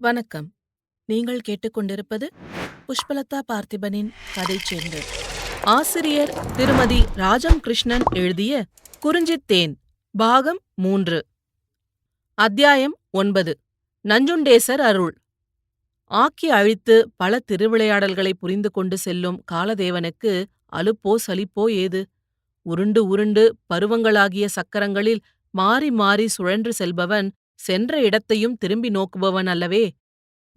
வணக்கம். நீங்கள் கேட்டுக்கொண்டிருப்பது புஷ்பலதா பார்த்திபனின் கதை சேர்ந்து ஆசிரியர் திருமதி ராஜம் கிருஷ்ணன் எழுதிய குறிஞ்சித்தேன் பாகம் மூன்று. அத்தியாயம் ஒன்பது. நஞ்சுண்டேசர் அருள். ஆக்கி அழித்து பல திருவிளையாடல்களை புரிந்து கொண்டு செல்லும் காலதேவனுக்கு அலுப்போ சலிப்போ ஏது? உருண்டு உருண்டு பருவங்களாகிய சக்கரங்களில் மாறி மாறி சுழன்று செல்பவன் சென்ற இடத்தையும் திரும்பி நோக்குபவன் அல்லவே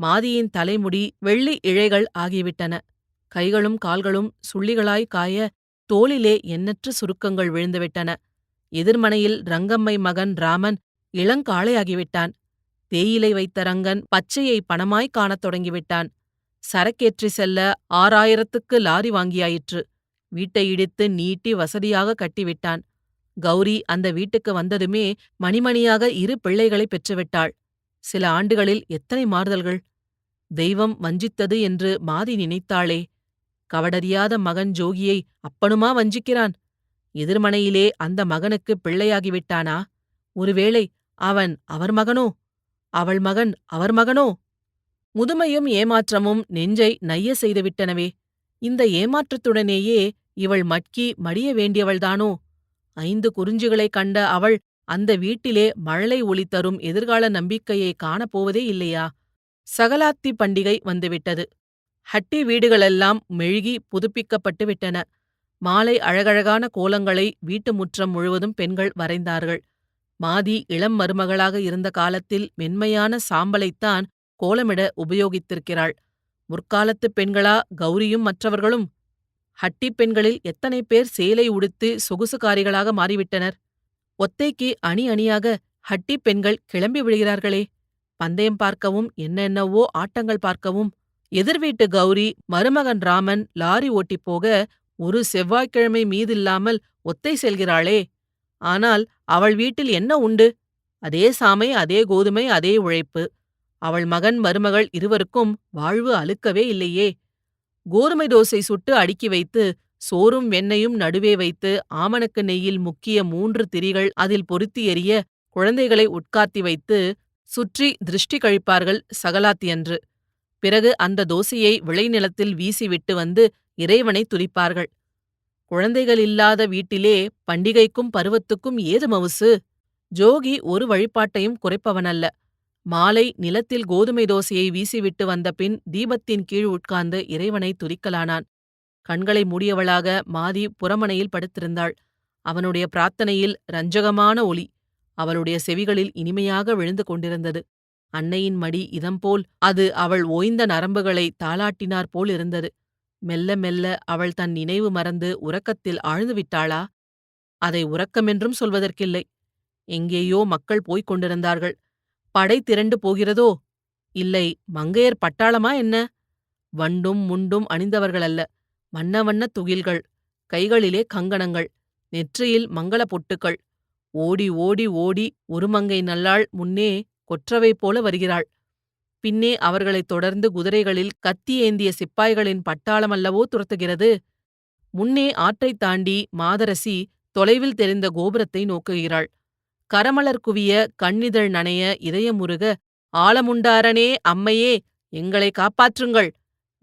மாதியின் தலைமுடி வெள்ளி இழைகள் ஆகிவிட்டன. கைகளும் கால்களும் சுள்ளிகளாய் காய தோளிலே எண்ணற்ற சுருக்கங்கள் விழுந்துவிட்டன. எதிர்மனையில் ரங்கம்மை மகன் ராமன் இளங்காளையாகிவிட்டான். தேயிலை வைத்த ரங்கன் பச்சையை பணமாய்க் காணத் தொடங்கிவிட்டான். சரக்கேற்றி செல்ல ஆறாயிரத்துக்கு லாரி வாங்கியாயிற்று. வீட்டை இடித்து நீட்டி வசதியாக கட்டிவிட்டான். கௌரி அந்த வீட்டுக்கு வந்ததுமே மணிமணியாக இரு பிள்ளைகளை பெற்றுவிட்டாள். சில ஆண்டுகளில் எத்தனை மாறுதல்கள்! தெய்வம் வஞ்சித்தது என்று மாதி நினைத்தாளே! கவடறியாத மகன் ஜோகியை அப்பனுமா வஞ்சிக்கிறான்? எதிர்மனையிலே அந்த மகனுக்கு பிள்ளையாகிவிட்டானா? ஒருவேளை அவன் அவர் மகனோ? அவள் மகன் அவர் மகனோ? முதுமையும் ஏமாற்றமும் நெஞ்சை நைய செய்துவிட்டனவே! இந்த ஏமாற்றத்துடனேயே இவள் மட்கி மடிய வேண்டியவள்தானோ? ஐந்து குறிஞ்சிகளைக் கண்ட அவள் அந்த வீட்டிலே மழலை ஒளி தரும் எதிர்கால நம்பிக்கையை காணப்போவதே இல்லையா? சகலாத்தி பண்டிகை வந்துவிட்டது. ஹட்டி வீடுகளெல்லாம் மெழுகி புதுப்பிக்கப்பட்டு விட்டன. மாலை அழகழகான கோலங்களை வீட்டு முற்றம் முழுவதும் பெண்கள் வரைந்தார்கள். மாதி இளம் மருமகளாக இருந்த காலத்தில் மென்மையான சாம்பலைத்தான் கோலமிட உபயோகித்திருக்கிறாள். முற்காலத்துப் பெண்களா கௌரியும் மற்றவர்களும் ஹட்டிப் பெண்களில் எத்தனை பேர் சேலை உடுத்து சொகுசுக்காரிகளாக மாறிவிட்டனர்? ஒத்தைக்கு அணி அணியாக ஹட்டிப் பெண்கள் கிளம்பி விடுகிறார்களே. பந்தயம் பார்க்கவும் என்னென்னவோ ஆட்டங்கள் பார்க்கவும் எதிர்வீட்டு கௌரி மருமகன் ராமன் லாரி ஓட்டிப் போக ஒரு செவ்வாய்க்கிழமை மீதில்லாமல் ஒத்தை செல்கிறாளே. ஆனால் அவள் வீட்டில் என்ன உண்டு? அதே சாமை அதே கோதுமை அதே உழைப்பு. அவள் மகன் மருமகள் இருவருக்கும் வாழ்வு அழுக்கவே இல்லையே. கோதுமை தோசை சுட்டு அடுக்கி வைத்து சோறும் வெண்ணையும் நடுவே வைத்து ஆமணக்கு நெய்யில் முக்கிய மூன்று திரிகள் அதில் பொருத்தி எறிய குழந்தைகளை உட்கார்த்தி வைத்து சுற்றி திருஷ்டி கழிப்பார்கள் சகலாத்தியன்று. பிறகு அந்த தோசையை விளைநிலத்தில் வீசிவிட்டு வந்து இறைவனை துதிப்பார்கள். குழந்தைகள் இல்லாத வீட்டிலே பண்டிகைக்கும் பருவத்துக்கும் ஏது மவுசு ஜோகி ஒரு வழிபாட்டையும் குறைப்பவனல்ல. மாலை நிலத்தில் கோதுமை தோசையை வீசிவிட்டு வந்த பின் தீபத்தின் கீழ் உட்கார்ந்து இறைவனை துதிக்கலானான். கண்களை மூடியவளாக மாதி புறமனையில் படுத்திருந்தாள். அவனுடைய பிரார்த்தனையில் ரஞ்சகமான ஒளி அவளுடைய செவிகளில் இனிமையாக விழுந்து கொண்டிருந்தது. அன்னையின் மடி இதம்போல் அது அவள் ஓய்ந்த நரம்புகளை தாளாட்டினார் போல் இருந்தது. மெல்ல மெல்ல அவள் தன் நினைவு மறந்து உறக்கத்தில் ஆழ்ந்து விட்டாளா? அதை உறக்கமென்றும் சொல்வதற்கில்லை. எங்கேயோ மக்கள் போய்க் கொண்டிருந்தார்கள். படை திரண்டு போகிறதோ? இல்லை மங்கையர் பட்டாளமா என்ன? வண்டும் முண்டும் அணிந்தவர்களல்ல வண்ண வண்ண துகில்கள் கைகளிலே கங்கணங்கள் நெற்றியில் மங்கள பொட்டுக்கள். ஓடி ஓடி ஓடி ஒரு மங்கை நல்லாள் முன்னே கொற்றவை போல வருகிறாள். பின்னே அவர்களைத் தொடர்ந்து குதிரைகளில் கத்தி ஏந்திய சிப்பாய்களின் பட்டாளமல்லவோ துரத்துகிறது. முன்னே ஆற்றைத் தாண்டி மாதரசி தொலைவில் தெரிந்த கோபுரத்தை நோக்குகிறாள். கரமலர் குவிய கண்ணிதழ் நனைய இதயமுருக ஆலமுண்டாரனே அம்மையே எங்களை காப்பாற்றுங்கள்.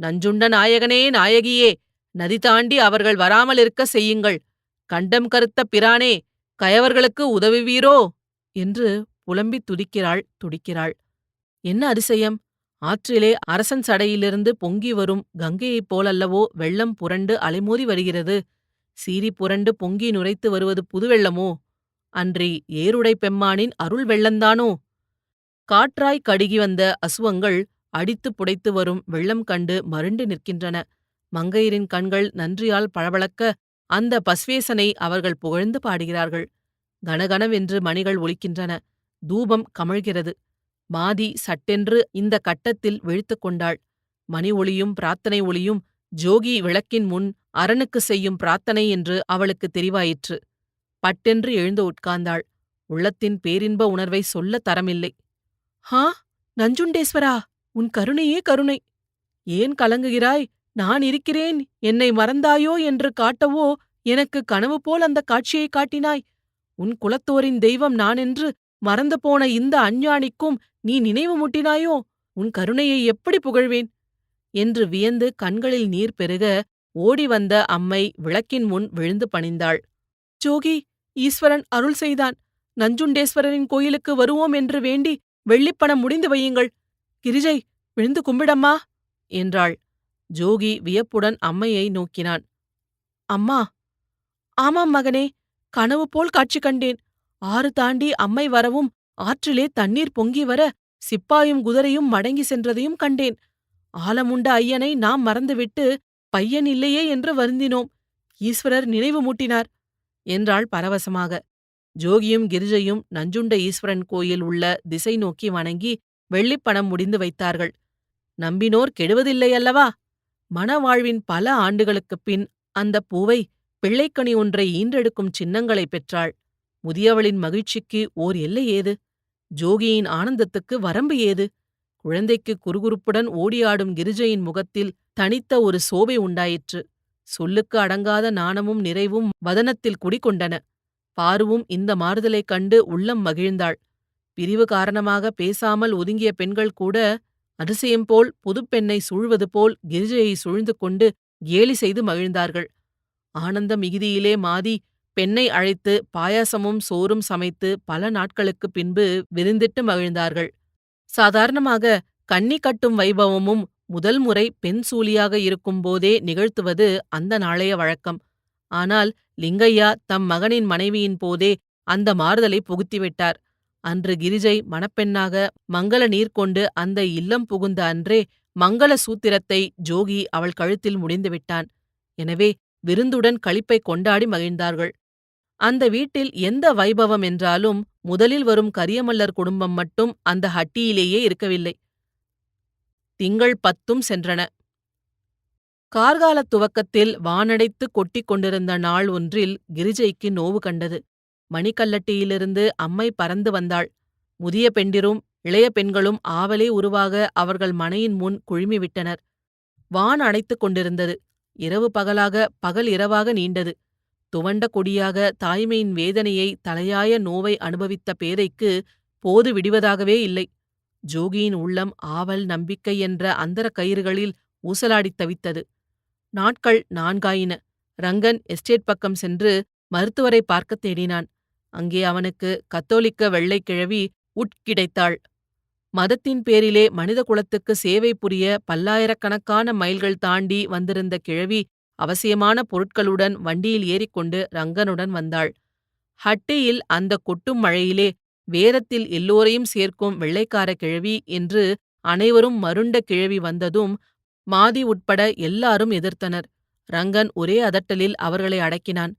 நஞ்சுண்ட நாயகனே நாயகியே நதி தாண்டி அவர்கள் வராமலிருக்க செய்யுங்கள். கண்டம் கருத்த பிரானே கயவர்களுக்கு உதவுவீரோ? என்று புலம்பித் துடிக்கிறாள் துடிக்கிறாள். என்ன அதிசயம்? ஆற்றிலே அரசன் சடையிலிருந்து பொங்கி வரும் கங்கையைப் போலல்லவோ வெள்ளம் புரண்டு அலைமோதி வருகிறது. சீறி புரண்டு பொங்கி நுரைத்து வருவது புதுவெள்ளமோ? அன்றி ஏருடை பெம்மானின் அருள் வெள்ளந்தானோ? காற்றாய் கடுகி வந்த அசுவங்கள் அடித்துப் புடைத்து வரும் வெள்ளம் கண்டு மருண்டு நிற்கின்றன. மங்கையரின் கண்கள் நன்றியால் பளபளக்க அந்த பஸ்வேசனை அவர்கள் புகழ்ந்து பாடுகிறார்கள். கனகனவென்று மணிகள் ஒலிக்கின்றன. தூபம் கமழ்கிறது. மாதி சட்டென்று இந்த கட்டத்தில் விழித்து கொண்டாள். மணி ஒளியும் பிரார்த்தனை ஒளியும் ஜோகி விளக்கின் முன் அரணுக்கு செய்யும் பிரார்த்தனை என்று அவளுக்கு தெரிவாயிற்று. பட்டென்று எழுந்து உட்கார்ந்தாள். உள்ளத்தின் பேரின்ப உணர்வை சொல்ல தரமில்லை. ஹா நஞ்சுண்டேஸ்வரா உன் கருணையே கருணை. ஏன் கலங்குகிறாய்? நான் இருக்கிறேன். என்னை மறந்தாயோ என்று காட்டவோ எனக்கு கனவு போல் அந்த காட்சியை காட்டினாய். உன் குலத்தோரின் தெய்வம் நானென்று மறந்து போன இந்த அஞ்ஞானிக்கும் நீ நினைவு முட்டினாயோ? உன் கருணையை எப்படி புகழ்வேன்? என்று வியந்து கண்களில் நீர் பெருக ஓடி வந்த அம்மை விளக்கின் முன் விழுந்து பணிந்தாள். ஜோகி ஈஸ்வரன் அருள் செய்தான். நஞ்சுண்டேஸ்வரரின் கோயிலுக்கு வருவோம் என்று வேண்டி வெள்ளிப்பணம் முடிந்து வையுங்கள். கிரிஜை விழுந்து கும்பிடம்மா என்றாள். ஜோகி வியப்புடன் அம்மையை நோக்கினான். அம்மா ஆமாம் மகனே கனவு போல் காட்சி கண்டேன். ஆறு தாண்டி அம்மை வரவும் ஆற்றிலே தண்ணீர் பொங்கி வர சிப்பாயும் குதிரையும் மடங்கி சென்றதையும் கண்டேன். ஆலமுண்ட ஐயனை நாம் மறந்துவிட்டு பையன் இல்லையே என்று வருந்தினோம். ஈஸ்வரர் நினைவு மூட்டினார். என்றாள் பரவசமாக. ஜோகியும் கிரிஜையும் நஞ்சுண்ட ஈஸ்வரன் கோயில் உள்ள திசை நோக்கி வணங்கி வெள்ளிப்பணம் முடிந்து வைத்தார்கள். நம்பினோர் கெடுவதில்லையல்லவா மணவாழ்வின் பல ஆண்டுகளுக்குப் பின் அந்த பூவை பிள்ளைக்கனி ஒன்றை ஈன்றெடுக்கும் சின்னங்களைப் பெற்றாள். முதியவளின் மகிழ்ச்சிக்கு ஓர் எல்லை ஏது? ஜோகியின் ஆனந்தத்துக்கு வரம்பு ஏது? குழந்தைக்கு குறுகுறுப்புடன் ஓடியாடும் கிரிஜையின் முகத்தில் தனித்த ஒரு சோபை உண்டாயிற்று. சொல்லுக்கு அடங்காத நாணமும் நிறைவும் வதனத்தில் குடிகொண்டன. பாருவும் இந்த மாறுதலைக் கண்டு உள்ளம் மகிழ்ந்தாள். பிரிவு காரணமாக பேசாமல் ஒதுங்கிய பெண்கள் கூட அதிசயம் போல் புதுப்பெண்ணை சூழ்வது போல் கிரிஜையை சூழ்ந்து கொண்டு கேலி செய்து மகிழ்ந்தார்கள். ஆனந்த மிகுதியிலே மாதி பெண்ணை அழைத்து பாயாசமும் சோறும் சமைத்து பல நாட்களுக்குப் பின்பு விருந்திட்டு மகிழ்ந்தார்கள். சாதாரணமாக கன்னி கட்டும் வைபவமும் முதல் முறை பெண் சூலியாக இருக்கும்போதே நிகழ்த்துவது அந்த நாளைய வழக்கம். ஆனால் லிங்கையா தம் மகனின் மனைவியின் போதே அந்த மாறுதலை புகுத்திவிட்டார். அன்று கிரிஜை மணப்பெண்ணாக மங்கள நீர் கொண்டு அந்த இல்லம் புகுந்த அன்றே மங்கள சூத்திரத்தை ஜோகி அவள் கழுத்தில் முடிந்துவிட்டான் எனவே விருந்துடன் களிப்பை கொண்டாடி மகிழ்ந்தார்கள். அந்த வீட்டில் எந்த வைபவம் என்றாலும் முதலில் வரும் கரியமல்லர் குடும்பம் மட்டும் அந்த ஹட்டியிலேயே இருக்கவில்லை. திங்கள் பத்தும் சென்றன. கார்காலத் துவக்கத்தில் வானடைத்து கொட்டிக் கொண்டிருந்த நாள் ஒன்றில் கிரிஜைக்கு நோவு கண்டது. மணிக்கல்லட்டியிலிருந்து அம்மை பறந்து வந்தாள். முதிய பெண்டிரும் இளைய பெண்களும் ஆவலே உருவாக அவர்கள் மனையின் முன் குழுமிவிட்டனர் வான் அடைத்துக் கொண்டிருந்தது. இரவு பகலாக பகல் இரவாக நீண்டது. துவண்ட கொடியாக தாய்மையின் வேதனையை தலையாய நோவை அனுபவித்த பேதைக்கு போது விடுவதாகவே இல்லை. ஜோகியின் உள்ளம் ஆவல் நம்பிக்கை என்ற அந்தர கயிறுகளில் ஊசலாடித் தவித்தது. நாட்கள் நான்காயின. ரங்கன் எஸ்டேட் பக்கம் சென்று மருத்துவரை பார்க்கத் தேடினான். அங்கே அவனுக்கு கத்தோலிக்க வெள்ளைக்கிழவி உட்கிடைத்தாள் மதத்தின் பேரிலே மனித குலத்துக்கு சேவை புரிய பல்லாயிரக்கணக்கான மைல்கள் தாண்டி வந்திருந்த கிழவி அவசியமான பொருட்களுடன் வண்டியில் ஏறிக்கொண்டு ரங்கனுடன் வந்தாள். ஹட்டியில் அந்த கொட்டும் மழையிலே வேரத்தில் எல்லோரையும் சேர்க்கும் வெள்ளைக்கார கிழவி என்று அனைவரும் மருண்ட கிழவி வந்ததும் மாதி உட்பட எல்லாரும் எதிர்த்தனர். ரங்கன் ஒரே அதட்டலில் அவர்களை அடக்கினான்.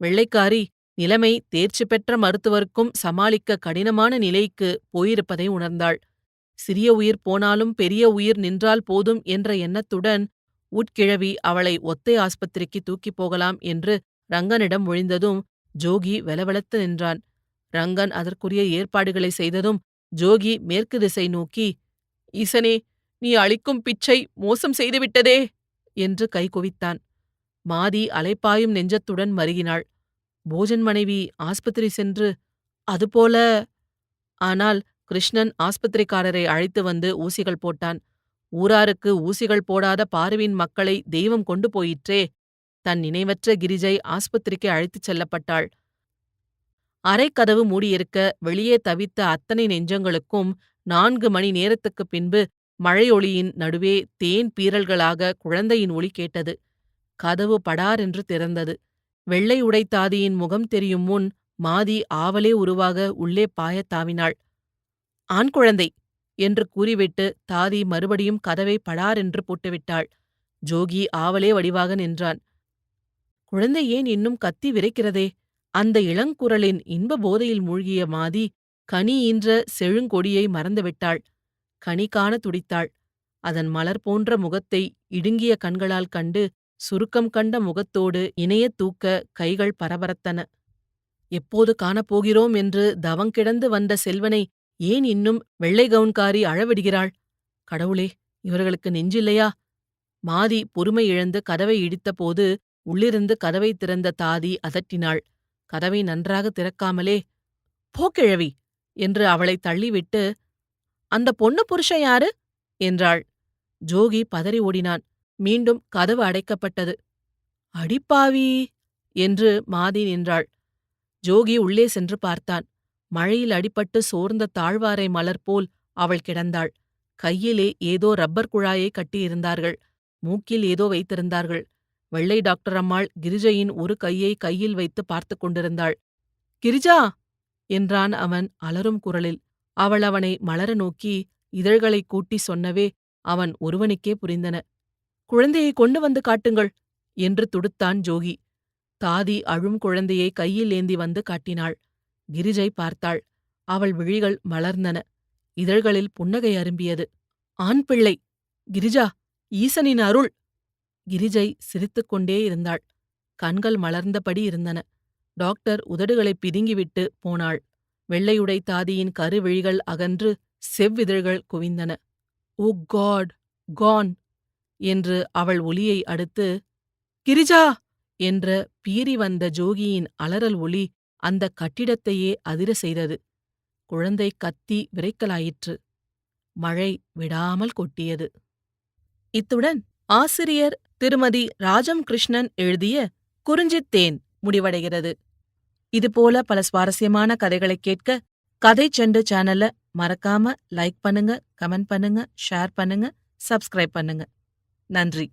வெள்ளைக்காரி நிலைமை தேர்ச்சி பெற்ற மருத்துவருக்கும் சமாளிக்க கடினமான நிலைக்கு போயிருப்பதை உணர்ந்தாள். சிறிய உயிர் போனாலும் பெரிய உயிர் நின்றால் போதும் என்ற எண்ணத்துடன் உட்கிழவி அவளை ஒத்தை ஆஸ்பத்திரிக்கு தூக்கிப் போகலாம் என்று ரங்கனிடம் ஒழிந்ததும் ஜோகி வெலவெலத்து நின்றான். ரங்கன் அதற்குரிய ஏற்பாடுகளை செய்ததும் ஜோகி மேற்கு திசை நோக்கி ஈசனே நீ அளிக்கும் பிச்சை மோசம் செய்துவிட்டதே! என்று கை குவித்தான். மாதி அலைப்பாயும் நெஞ்சத்துடன் மருகினாள். போஜன் மனைவி ஆஸ்பத்திரி சென்று அதுபோல. ஆனால் கிருஷ்ணன் ஆஸ்பத்திரிக்காரரை அழைத்து வந்து ஊசிகள் போட்டான். ஊராருக்கு ஊசிகள் போடாத பார்வையின் மக்களை தெய்வம் கொண்டு போயிற்றே! தன் நினைவற்ற கிரிஜை ஆஸ்பத்திரிக்கு அழைத்துச் செல்லப்பட்டாள். அறைக்கதவு மூடியிருக்க வெளியே தவித்த அத்தனை நெஞ்சங்களுக்கும் நான்கு மணி நேரத்துக்குப் பின்பு மழையொளியின் நடுவே தேன் பீரல்களாக குழந்தையின் ஒளி கேட்டது. கதவு படாரென்று திறந்தது. வெள்ளை உடைத்தாதியின் முகம் தெரியும் முன் மாதி ஆவலே உருவாக உள்ளே பாயத் தாவினாள். ஆண் குழந்தை என்று கூறிவிட்டு தாதி மறுபடியும் கதவை படாரென்று போட்டுவிட்டாள். ஜோகி ஆவலே வடிவாக நின்றான். குழந்தை ஏன் இன்னும் கத்தி விரைக்கிறதே? அந்த இளங்குரலின் இன்ப போதையில் மூழ்கிய மாதி கனி ஈன்ற செழுங்கொடியை மறந்துவிட்டாள். கனி காண துடித்தாள். அதன் மலர் போன்ற முகத்தை இடுங்கிய கண்களால் கண்டு சுருக்கம் கண்ட முகத்தோடு இணையத் தூக்க கைகள் பரபரத்தன. எப்போது காணப்போகிறோம் என்று தவங்கிடந்து வந்த செல்வனை ஏன் இன்னும் வெள்ளை கவுன்காரி அழவிடுகிறாள்? கடவுளே இவர்களுக்கு நெஞ்சில்லையா மாதி பொறுமை இழந்து கதவை இடித்தபோது உள்ளிருந்து கதவை திறந்த தாதி அதட்டினாள். கதவை நன்றாக திறக்காமலே போக்கிழவி என்று அவளை தள்ளிவிட்டு அந்த பொண்ணு புருஷன் யாரு? என்றாள். ஜோகி பதறி ஓடினான். மீண்டும் கதவு அடைக்கப்பட்டது. அடிப்பாவி என்று மாதி நின்றாள். ஜோகி உள்ளே சென்று பார்த்தான். மழையில் அடிபட்டு சோர்ந்த தாழ்வாரை மலர் போல் அவள் கிடந்தாள். கையிலே ஏதோ ரப்பர் குழாயை கட்டியிருந்தார்கள். மூக்கில் ஏதோ வைத்திருந்தார்கள். வெள்ளை டாக்டர் அம்மாள் கிரிஜையின் ஒரு கையை கையில் வைத்து பார்த்து கொண்டிருந்தாள். கிரிஜா! என்றான் அவன் அலறும் குரலில். அவள் அவனை மலர நோக்கி இதழ்களைக் கூட்டி சொன்னவே அவன் ஒருவனுக்கே புரிந்தன. குழந்தையை கொண்டு வந்து காட்டுங்கள்! என்று துடுத்தான் ஜோகி. தாதி அழும் குழந்தையை கையில் ஏந்தி வந்து காட்டினாள். கிரிஜை பார்த்தாள். அவள் விழிகள் மலர்ந்தன. இதழ்களில் புன்னகை அரும்பியது. ஆண் பிள்ளை! கிரிஜா! ஈசனின் அருள்! கிரிஜை சிரித்துக்கொண்டே இருந்தாள். கண்கள் மலர்ந்தபடி இருந்தன. டாக்டர் உதடுகளைப் பிதுங்கிவிட்டு போனாள். வெள்ளையுடை தாதியின் கருவிழிகள் அகன்று செவ்விதழ்கள் குவிந்தன. Oh God! கான்! என்று அவள் ஒலியை அடுத்து கிரிஜா! என்ற பீறி வந்த ஜோகியின் அலறல் ஒலி அந்த கட்டிடத்தையே அதிர செய்தது. குழந்தை கத்தி விரைக்கலாயிற்று. மழை விடாமல் கொட்டியது. இத்துடன் ஆசிரியர் திருமதி ராஜம் கிருஷ்ணன் எழுதிய குறிஞ்சித்தேன் முடிவடைகிறது. இதுபோல பல சுவாரஸ்யமான கதைகளை கேட்க கதை செண்டு சேனலை மறக்காம லைக் பண்ணுங்க கமெண்ட் பண்ணுங்க ஷேர் பண்ணுங்க சப்ஸ்கிரைப் பண்ணுங்க. நன்றி.